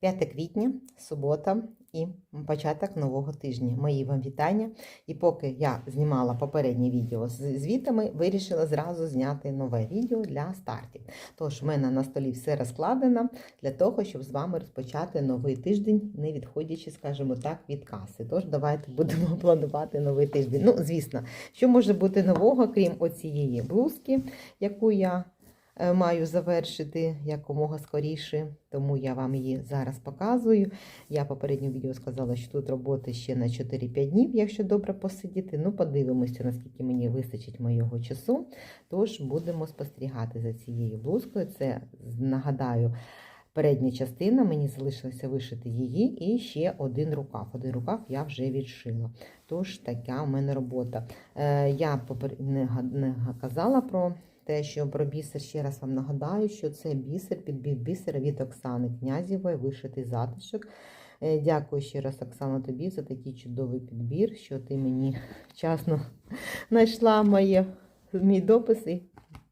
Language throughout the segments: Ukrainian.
5 квітня, субота і початок нового тижня. Мої вам вітання. І поки я знімала попереднє відео з звітами, вирішила зразу зняти нове відео для стартів. Тож в мене на столі все розкладено для того, щоб з вами розпочати новий тиждень, не відходячи, скажімо так, від каси. Тож давайте будемо планувати новий тиждень. Ну, звісно, що може бути нового, крім оцієї блузки, яку я маю завершити якомога скоріше, тому я вам її зараз показую. Я попередньому відео сказала, що тут роботи ще на 4-5 днів, якщо добре посидіти. Ну, подивимося, наскільки мені вистачить моєго часу. Тож будемо спостерігати за цією блузкою. Це нагадаю. Передня частина, мені залишилося вишити її і ще один рукав. Один рукав я вже відшила. Тож така у мене робота. Е, я не, казала про те, що про бісер ще раз вам нагадаю, що це бісер, підбір бісера від Оксани Князєвої, вишитий затишок. Е, Дякую ще раз, Оксана, тобі за такий чудовий підбір, що ти мені вчасно знайшла моє, мій допис і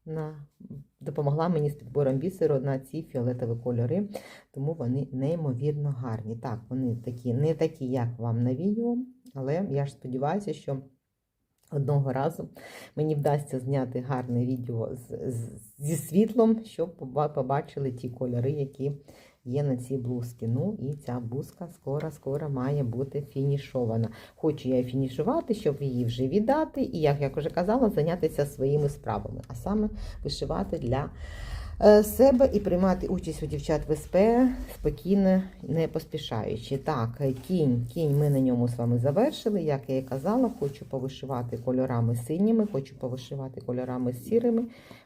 на, допомогла мені з підбором бісеру на ці фіолетові кольори, тому вони неймовірно гарні. Так, вони такі, не такі, як вам на відео, але я ж сподіваюся, що одного разу мені вдасться зняти гарне відео з, з, зі світлом, щоб побачили ті кольори, які є на цій блузці. Ну і ця блузка скоро-скоро має бути фінішована. Хочу я її фінішувати, щоб її вже віддати, і, як я вже казала, зайнятися своїми справами, а саме вишивати для себе і приймати участь у дівчат в СП спокійно, не поспішаючи. Так, е, кінь, кінь ми на ньому з вами завершили. Як я і казала, хочу повишивати кольорами синіми, хочу повишивати кольорами сірими,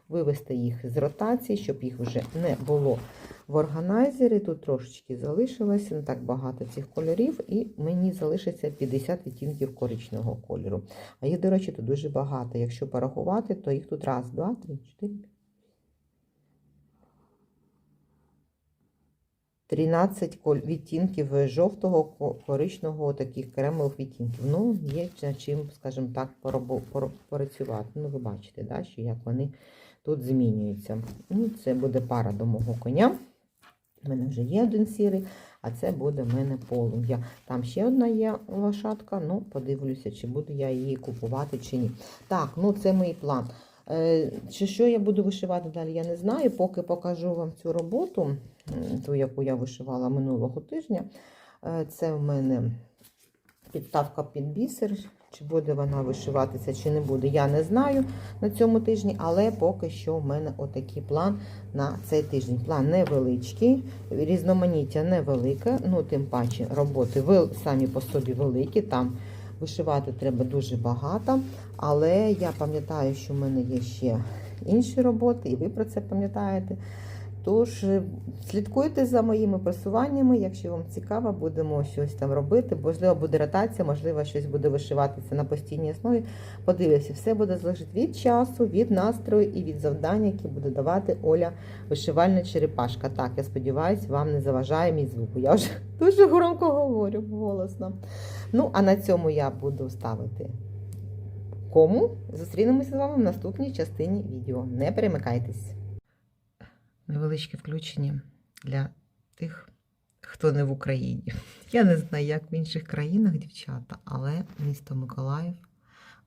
вивести їх з ротації, щоб їх вже не було в органайзері. Тут трошечки залишилося, не так багато цих кольорів, і мені залишиться 50 відтінків коричневого кольору. А їх, до речі, тут дуже багато. Якщо порахувати, то їх тут раз, два, три, чотири. 13 відтінків жовтого, ко- коричневого, таких кремових відтінків. Ну, є чим, скажімо так, попрацювати. Ну, ви бачите, да, що як вони тут змінюються. Ну, це буде пара до мого коня. У мене вже є один сірий, а це буде в мене полум'я. Там ще одна є лошадка, ну, подивлюся, чи буду я її купувати, чи ні. Так, ну це мій план. Е, Чи що я буду вишивати далі, я не знаю. Поки покажу вам цю роботу, ту, яку я вишивала минулого тижня. Е, Це в мене підставка під бісер. Чи буде вона вишиватися, чи не буде, я не знаю на цьому тижні, але поки що в мене отакий план на цей тиждень. План невеличкий, різноманіття невелике, ну тим паче роботи самі по собі великі. Там вишивати треба дуже багато. Але я пам'ятаю, що в мене є ще інші роботи, і ви про це пам'ятаєте. Тож е, слідкуйте за моїми просуваннями, якщо вам цікаво, будемо щось там робити. Можливо, буде ротація, можливо, щось буде вишиватися на постійній основі. Подивлюся, все буде залежати від часу, від настрою і від завдання, які буде давати Оля вишивальна черепашка. Так, я сподіваюся, вам не заважає мій звук. Я вже дуже громко говорю голосно. Ну, а на цьому я буду ставити кому. Зустрінемося з вами в наступній частині відео. Не перемикайтесь. Невеличке включення для тих, хто не в Україні. Я не знаю, як в інших країнах, дівчата, але місто Миколаїв,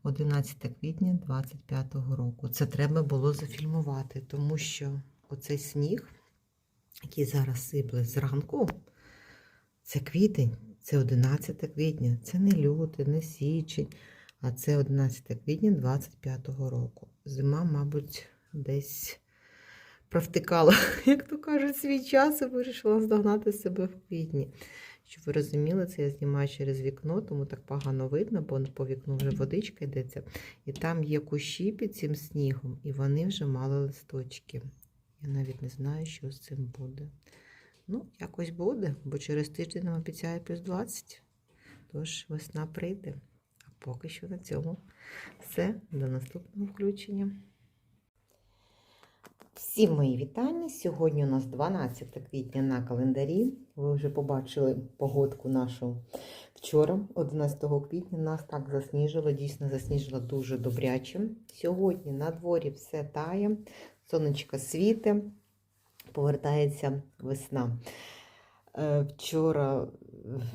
11 квітня 25-го року. Це треба було зафільмувати, тому що оцей сніг, який зараз сипле зранку, це квітень, це 11 квітня, це не лютий, не січень, а це 11 квітня 25-го року. Зима, мабуть, десь провтикала, як то кажуть, свій час і вирішила здогнати себе в квітні. Щоб ви розуміли, це я знімаю через вікно, тому так погано видно, бо по вікну вже водичка йдеться. І там є кущі під цим снігом, і вони вже мали листочки. Я навіть не знаю, що з цим буде. Ну, якось буде, бо через тиждень нам обіцяє плюс 20. Тож весна прийде. А поки що на цьому все. До наступного включення. Всім мої вітання. Сьогодні у нас 12 квітня на календарі. Ви вже побачили погодку нашу вчора, 11 квітня. Нас так засніжило, дійсно засніжило дуже добряче. Сьогодні на дворі все тає, сонечко світе, повертається весна. Е, Вчора е,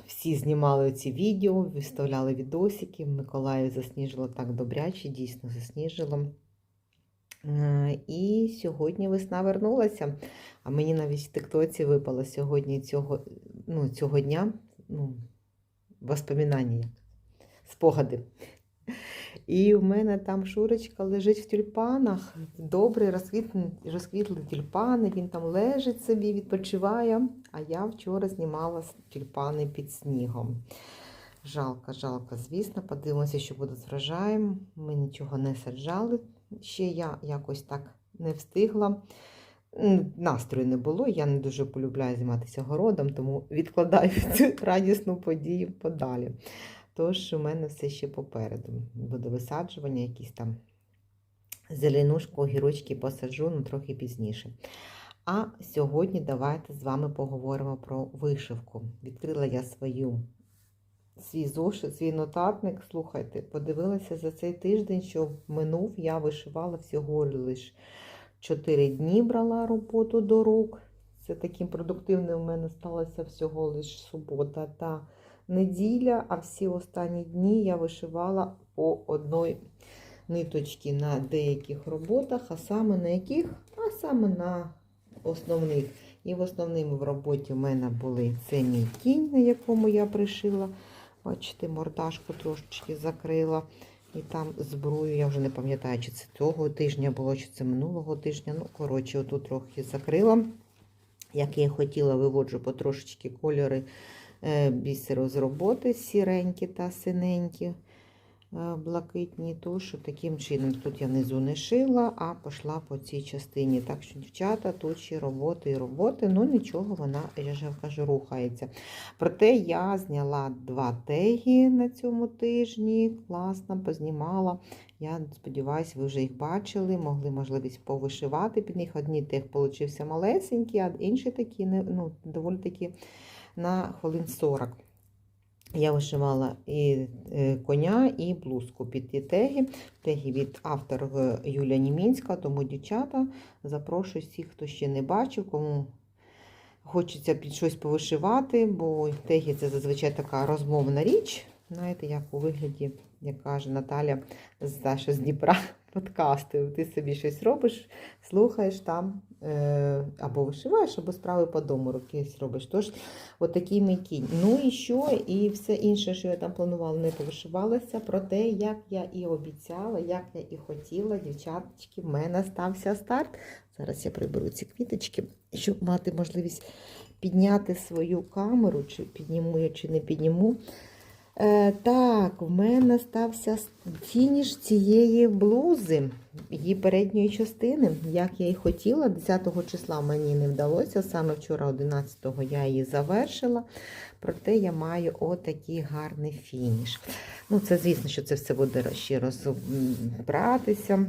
всі знімали ці відео, виставляли відосики. Миколаїв засніжило так добряче, дійсно засніжило. Е, І сьогодні весна вернулася. А мені навіть в тиктоці випало сьогодні цього, ну, цього дня ну, воспоминання, спогади. І в мене там Шурочка лежить в тюльпанах. Добрий розквітли тюльпани, він там лежить собі, відпочиває. А я вчора знімала тюльпани під снігом. Жалко, жалко, звісно. Подивимося, що буде з врожаєм. Ми нічого не саджали. Ще я якось так не встигла. Настрою не було, я не дуже полюбляю займатися городом, тому відкладаю цю радісну подію подалі. Тож у мене все ще попереду. Буде висаджування, якісь там зеленушку, огірочки посаджу, ну трохи пізніше. А сьогодні давайте з вами поговоримо про вишивку. Відкрила я свою свій зошит, свій нотатник. Слухайте, подивилася за цей тиждень, що минув, я вишивала всього лише 4 дні брала роботу до рук. Це таким продуктивним у мене сталося всього лише субота та неділя, а всі останні дні я вишивала по одній ниточці на деяких роботах, а саме на яких? А саме на основних. І в основному в роботі в мене були це мій кінь, на якому я пришила. Бачите, мордашку трошечки закрила. І там зброю, я вже не пам'ятаю, чи це цього тижня було, чи це минулого тижня. Ну, коротше, отут трохи закрила. Як я хотіла, виводжу потрошечки кольори е, бісеру з роботи, сіренькі та синенькі, е, блакитні. Тож таким чином тут я внизу не шила, а пішла по цій частині. Так що, дівчата, тут ще роботи і роботи, ну нічого, вона, я ж кажу, рухається. Проте я зняла два теги на цьому тижні, класно познімала. Я сподіваюся, ви вже їх бачили, могли можливість повишивати під них. Одні тег получився малесенький, а інші такі ну, доволі такі на хвилин 40. Я вишивала і е, коня, і блузку під ті теги. Теги від автора Юлія Німінська, тому дівчата запрошую всіх, хто ще не бачив, кому хочеться під щось повишивати, бо теги це зазвичай така розмовна річ. Знаєте, як у вигляді, як каже Наталя з Даша з Дніпра подкасти. Ти собі щось робиш, слухаєш там, е, або вишиваєш, або справи по дому якісь робиш. Тож, отакий мій кінь. Ну і що? І все інше, що я там планувала, не повишивалося. Проте, як я і обіцяла, як я і хотіла, дівчаточки, в мене стався старт. Зараз я приберу ці квіточки, щоб мати можливість підняти свою камеру, чи підніму я, чи не підніму. Е, так, в мене стався фініш цієї блузи, її передньої частини, як я і хотіла. 10 числа мені не вдалося, саме вчора, 11-го, я її завершила. Проте я маю отакий гарний фініш. Ну, це, звісно, що це все буде ще розбратися,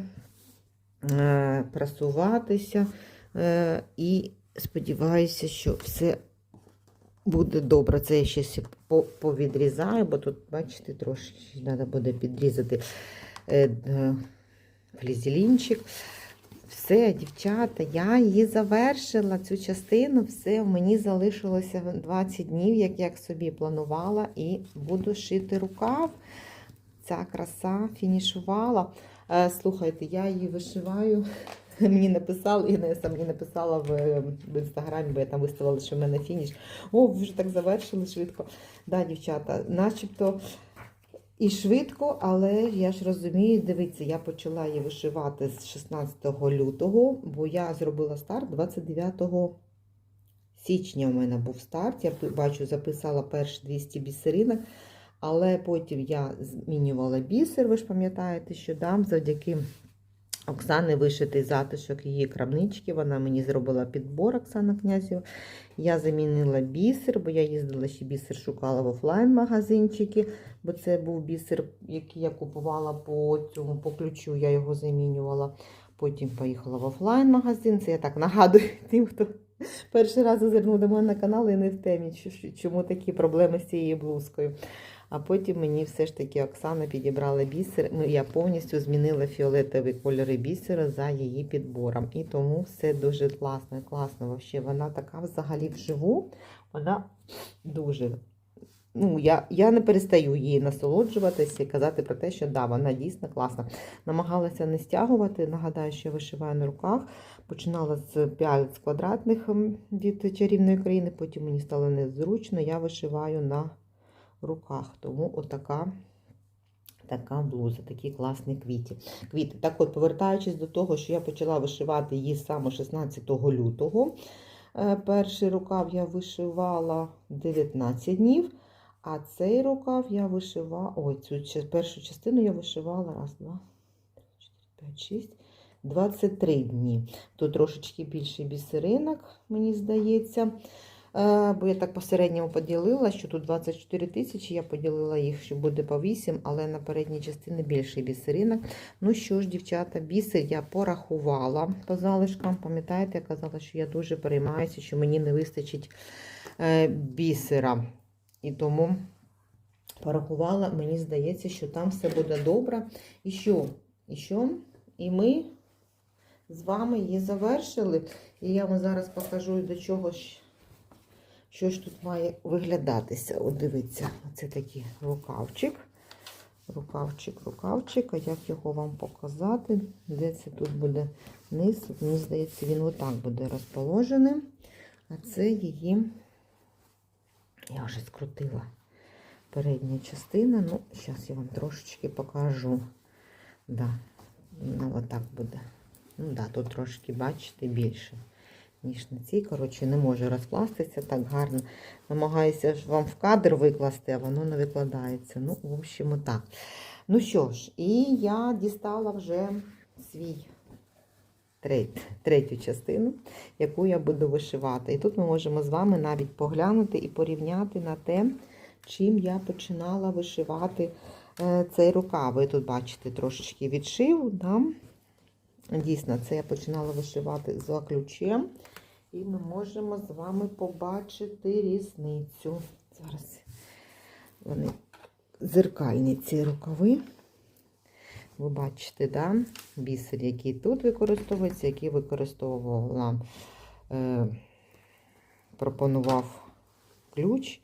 е, прасуватися. Е, і сподіваюся, що все буде добре. Це я ще повідрізаю, бо тут, бачите, трошки треба буде підрізати е, е, флізелінчик. Все, дівчата, я її завершила, цю частину, все, мені залишилося 20 днів, як я собі планувала, і буду шити рукав. Ця краса фінішувала. Е, Слухайте, я її вишиваю. Мені написали, Інеса мені написала в, в інстаграмі, бо я там виставила, що в мене фініш. О, ви вже так завершили швидко. Да, дівчата, начебто і швидко, але я ж розумію, дивіться, я почала її вишивати з 16 лютого, бо я зробила старт 29 січня. У мене був старт. Я бачу, записала перші 200 бісеринок. Але потім я змінювала бісер, ви ж пам'ятаєте, що дам завдяки Оксани вишитий затишок її крамнички. Вона мені зробила підбор Оксана Князєва. Я замінила бісер, бо я їздила ще бісер, шукала в офлайн-магазинчики, бо це був бісер, який я купувала по цьому по ключу, я його замінювала. Потім поїхала в офлайн-магазин. Це я так нагадую тим, хто перший раз зазирнув до мене на канал і не в темі, чому такі проблеми з цією блузкою. А потім мені все ж таки Оксана підібрала бісер. Ну, я повністю змінила фіолетові кольори бісера за її підбором. І тому все дуже класно, класно. Вообще, вона така взагалі вживу. Вона дуже. Ну, я, я не перестаю її насолоджуватися і казати про те, що да, вона дійсно класна. Намагалася не стягувати. Нагадаю, що я вишиваю на руках. Починала з п'яльць квадратних від чарівної країни, потім мені стало незручно. Я вишиваю на руках. Тому отака така блуза, такі класні квіти. квіти. Так от, повертаючись до того, що я почала вишивати її саме 16 лютого. Е, Перший рукав я вишивала 19 днів, а цей рукав я вишивала. Ой, цю першу частину я вишивала раз, два, три, чотири, п'ять, шість. 23 дні. Тут трошечки більший бісеринок, мені здається. Е, Бо я так посередньому поділила, що тут 24 тисячі, я поділила їх, що буде по 8, але на передній частині більший бісеринок. Ну що ж, дівчата, бісер я порахувала по залишкам. Пам'ятаєте, я казала, що я дуже переймаюся, що мені не вистачить е, бісера. І тому порахувала, мені здається, що там все буде добре. І що? І що? І ми з вами її завершили. І я вам зараз покажу, до чого ж, що ж тут має виглядатися. От дивіться, це такий рукавчик. Рукавчик, рукавчик. А як його вам показати? Де це тут буде низ? Мені здається, він отак буде розположений. А це її, я вже скрутила передня частина. Ну, зараз я вам трошечки покажу. Да, ну, отак буде. Ну да, тут трошки, бачите, більше, ніж на цій. Коротше, не може розкластися так гарно. Намагаюся ж вам в кадр викласти, а воно не викладається. Ну, в общем, отак. Ну що ж, і я дістала вже свій треть, третю частину, яку я буду вишивати. І тут ми можемо з вами навіть поглянути і порівняти на те, чим я починала вишивати е, цей рукав. Ви тут бачите трошечки відшив. Да? Дійсно, це я починала вишивати за ключем. І ми можемо з вами побачити різницю. Зараз вони зеркальні ці рукави. Ви бачите, да? бісер, який тут використовується, який використовувала, е, пропонував ключ.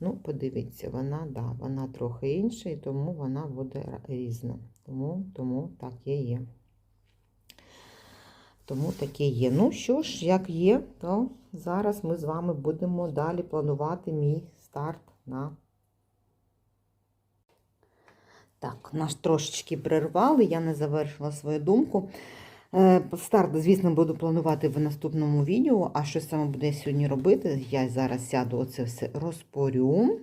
Ну, подивіться, вона, да, вона трохи інша, і тому вона буде різна. Тому, тому так є є. Тому таке є. Ну що ж, як є, то зараз ми з вами будемо далі планувати мій старт на. Так, наш трошечки перервали, я не завершила свою думку. Е, Старт, звісно, буду планувати в наступному відео. А що саме буду я сьогодні робити? Я зараз сяду оце все розпорю,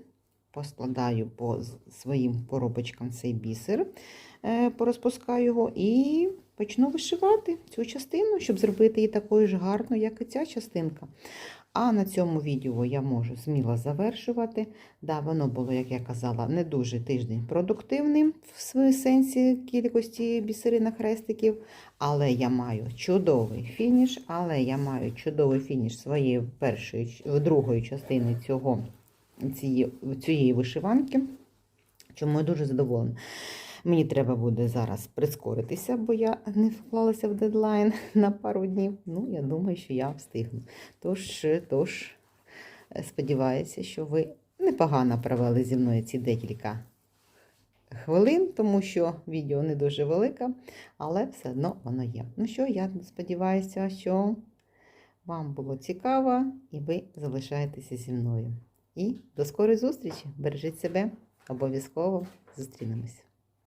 поскладаю по своїм поробочкам цей бісер, е, порозпускаю його і почну вишивати цю частину, щоб зробити її такою ж гарною, як і ця частинка. А на цьому відео я можу сміло завершувати. Да, воно було, як я казала, не дуже тиждень продуктивним в своїй сенсі кількості бісеринок хрестиків. Але я маю чудовий фініш, але я маю чудовий фініш своєї першої, другої частини цього, цієї, цієї вишиванки. Чому я дуже задоволена. Мені треба буде зараз прискоритися, бо я не вклалася в дедлайн на пару днів. Ну, я думаю, що я встигну. Тож, тож сподіваюся, що ви непогано провели зі мною ці декілька хвилин, тому що відео не дуже велике, але все одно воно є. Ну що, я сподіваюся, що вам було цікаво і ви залишаєтеся зі мною. І до скорої зустрічі! Бережіть себе, обов'язково зустрінемось.